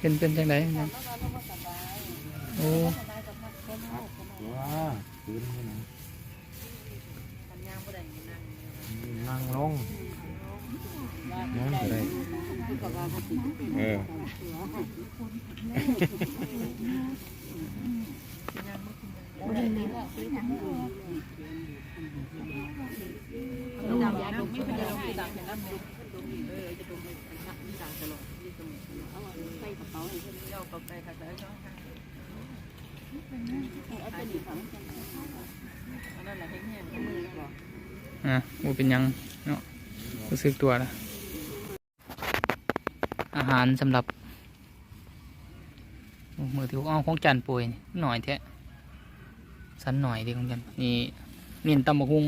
เป็นเป็นจังไดเนี่ยโอ้ว้าพื้นนี่นะนั่งลงนั่งก็ได้เออ อะโอ้เป็นยังเนาะรู้สึกตัวล้วอาหารสำหรับมือถืออ้าวของจันป่วยหน่อยแท้สันหน่อยดีของจันนี่นี่ตำบักฮุง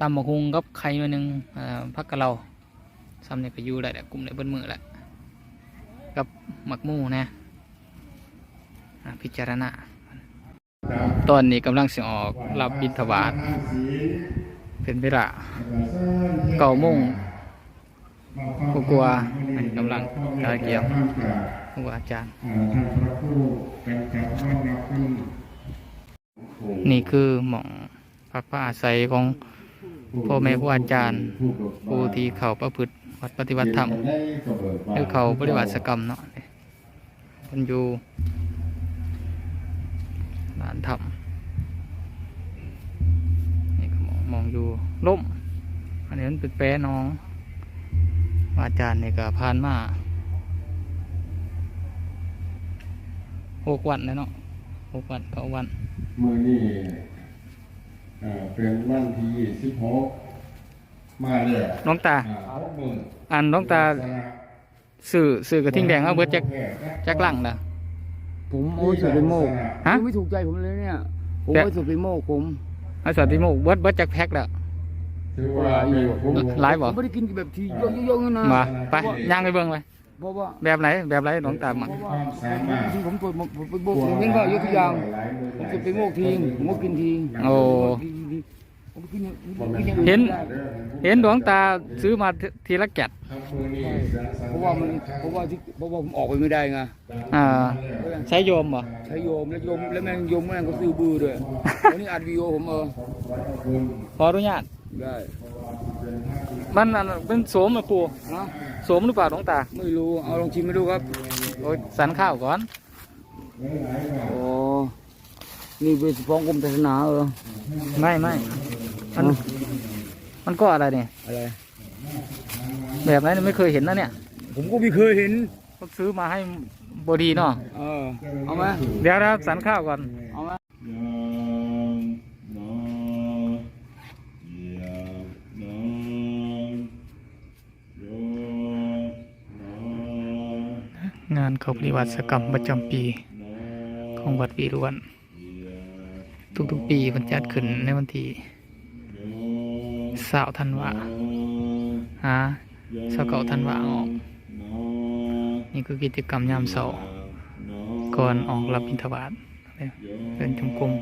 ตำบักฮุงกับไข่มาหนึ่งอ่าพักกะเรา ซ้ำเนี่ยก็อยู่ได้แหละกลุ่มได้เบิ้มือแหละกับหมักมูนะอ่าพิจารณาตอนนี้กำลังสิออกรับบิณฑบาตเป็นเวลาเก้าโมงกลัวกำลังกาเกี่ยวครูอาจารย์ นี่คือหม่องพักผ้าอาศัยของพ่อแม่ครูอาจารย์ผู้ที่เขาประพฤติ วัดปฏิบัติธรรมหรือเขาปฏิบัติกรรมเนาะมันอยู่ร้านธรรมนี่ก็มองมองอยู่ล่มอันนี้มันเป็นแปรน้อง อาจารย์นี่ก็ผ่านมาหกวันแล้วเนาะหกวันเก้าวันมือนี่เอ่อเป็นวันที่สิบหก มาเลยน้องตาอ่าหกหมื่นอันน้องตาสื่อสื่อกระทิงแดงเอาเบิดจักจักหลังละผมโอ้ยสุดเป็นโมกฮะไม่ถูกใจผมเลยเนี่ยผมแต่โอ้ยสุดเป็นโมกผมเอาสวัสดีโมกเบิดเบิดจักแพ็คแล้วถือว่าอยู่ผมหลายบ่ผมไม่ได้กินแบบทีโยกโยกๆนะมาไปย่างไปเบิ่งไปเพราะว่าแบบไหนแบบไหนน้องตามักเพราะว่าความสามารถที่ผมปวดผมผมผมผมเห็นว่ายกตัวอย่างผมสุดเป็นโมกทีผมก็กินทีโอ้ เห็นไม่ได้เห็นดวงตาซื้อมาทีละแกะครับมือนี่สังสรรเพค์ราะว่ามันเพราะว่าที่เพราะว่าผมออกไปไม่ได้ไงอ่าใช้โยมบ่ใช้โยมแล้วโยมแล้วแม่งโยมแม่งก็ซื้อบือด้วยวันนี้อัดวีดีโอผมเออขออนุญาตได้มันอันเป็นโสมอะปูนะโสมหรือเปล่าดวงตา ไม่รู้เอาลองชิมมาดูครับโอ้ยสันข้าวก่อนโอ้นี่เป็นฟ้องกรมศาสนาเออไม่ไม่ มัน มันก็อะไรเนี่ยอะไร แบบไหนไม่เคยเห็นนะเนี่ย ผมก็ไม่เคยเห็น ก็ซื้อมาให้บดีเนาะ เออ เอาไหมเดี๋ยวนะสันข้าวก่อน เอาไหมยังนอนยังนอนโยนอนงานเขาปฏิบัติกรรมประจำปีนอนของวัดวีรวันยังทุกๆปีมันจัดขึ้นในวันที่โย สาวธันวาฮะสาวเก่าธันวาออก นี่คือกิจกรรมยามเสาร์ก่อนออกรับบิณฑบาตเดินจงกรม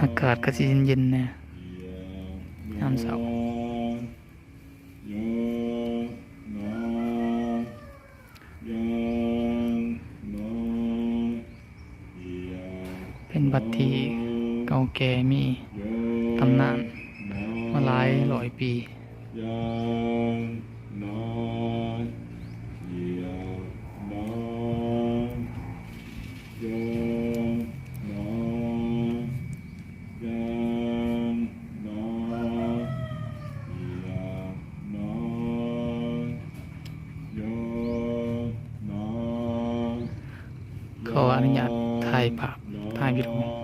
อากาศก็สิเย็นๆเนี่ยยามเสาร์ แก่มีตำนานมาหลายร้อยปีขออนุญาตถ่ายภาพถ่ายวิดีโอ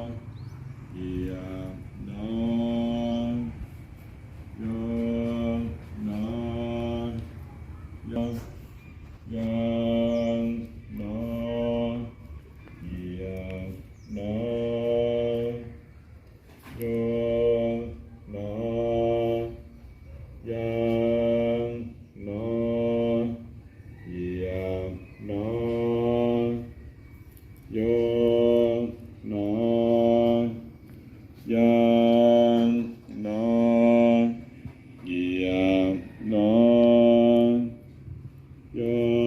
Yo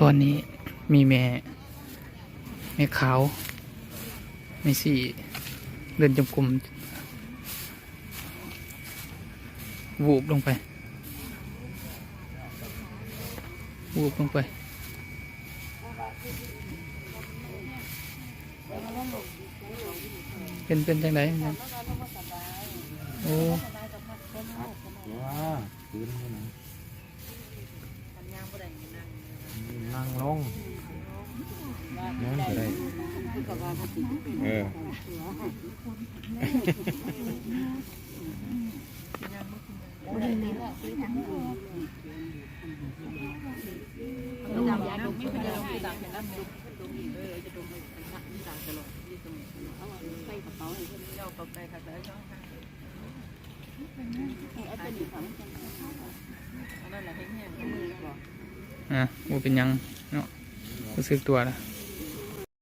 ตอนนี้มีแม่ แม่ขาวแม่สี่เดินจมกลมวูบลงไป วูบลงไป เป็นเป็นจังไดโอ้ ว้าปืนนั่ งลงนั่งก็ได้เออ อ่ะ วูเป็นหยังเนาะรู้สึกตัวแล้ว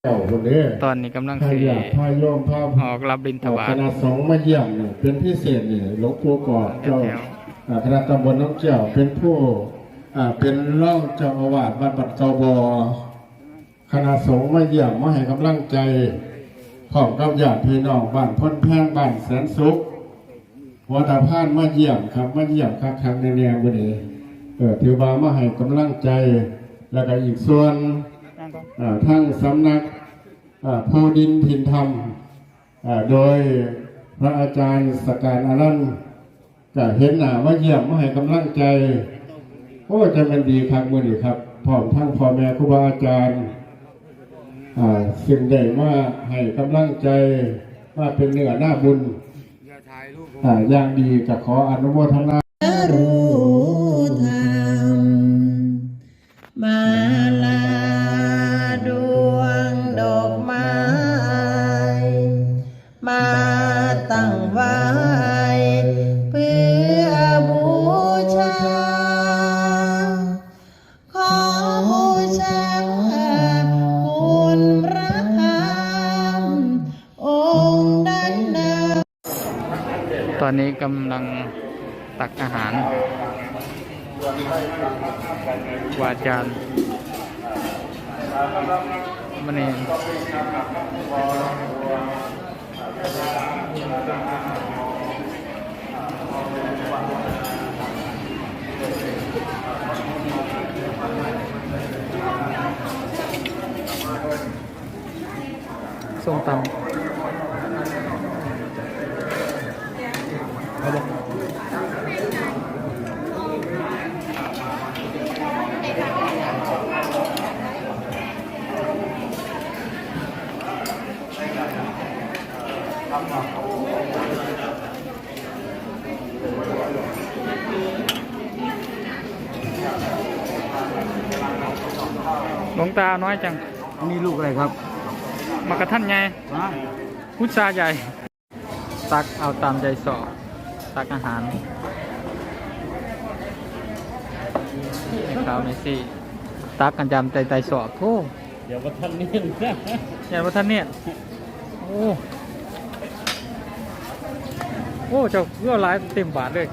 เจ้าคนนี้ตอนนี้กำลังพาสิยาพายอมพาออกรับบินถวาคยณะสงฆ์มาเยี่ยมเนี่ยเป็นพิเศษนี่หลวงปู่กอดเจ้าแถวอ่าคณะตำบลน้องเจ้าเป็นผู้อ่าเป็นร่องเจ้าอาวาสวัดบัดเกาบอคณะสงฆ์มาเยี่ยมมาให้กำลังใจพร้อมกับญาติพี่น้องบ้านพ้นแพงบ้านแสนสุขหัวตาพานมาเยี่ยมครับมาเยี่ยมครั้งครั้งในแนวบุรีเออถือว่ามาให้กำลังใจ แล้วก็อีกส่วนทั้งสำนักอ่าภูดินถิ่นธรรมโดยพระอาจารย์สการอารันก็เห็นหน้าว่าเยี่ยมมาให้กำลังใจโอ้จะเป็นดีครับมือนี้ครับพร้อมทั้งพ่อแม่ครูบาอาจารย์สิ่งใดมาให้กำลังใจว่าเป็นเนื้อหน้าบุญอย่างดีก็ขออนุโมทนา กำลังตักอาหารวาจารย์มันเองส้มตำ หลวงตาน้อยจัง นี่ลูกอะไรครับ มากระทันไงฮะพุทราใหญ่ ตักเอาตามใจสอตักอาหารไอ้ขาวเมสซี่ ตักกันจำใจใจสอบโธ่เดี๋ยวว่าท่านนี่นะอย่าว่าท่านเนี่ยโอ้โอ้เจ้าเพื่อหลายเต็มบาทเลย